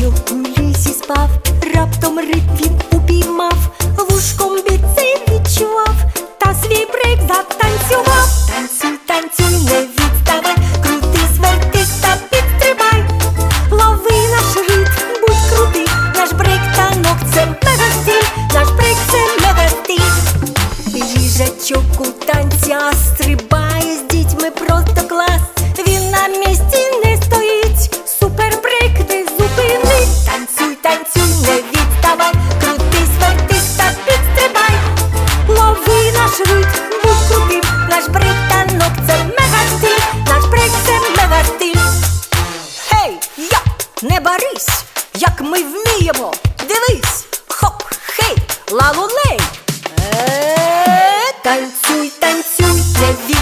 Ніччю у лісі спав, раптом риб він упіймав, вушком біци відчував, та свій брейк затанцював, танцюй, танцюй, не відставай, крути, сверти та підтримай, лови наш ритм, будь крутий, наш брик танок це мегастиль, наш брейк це мегастиль Їжачок у танця. не барись, як ми вміємо. Дивись, хоп, хей, лалулей. Е, танцюй, танцюй, не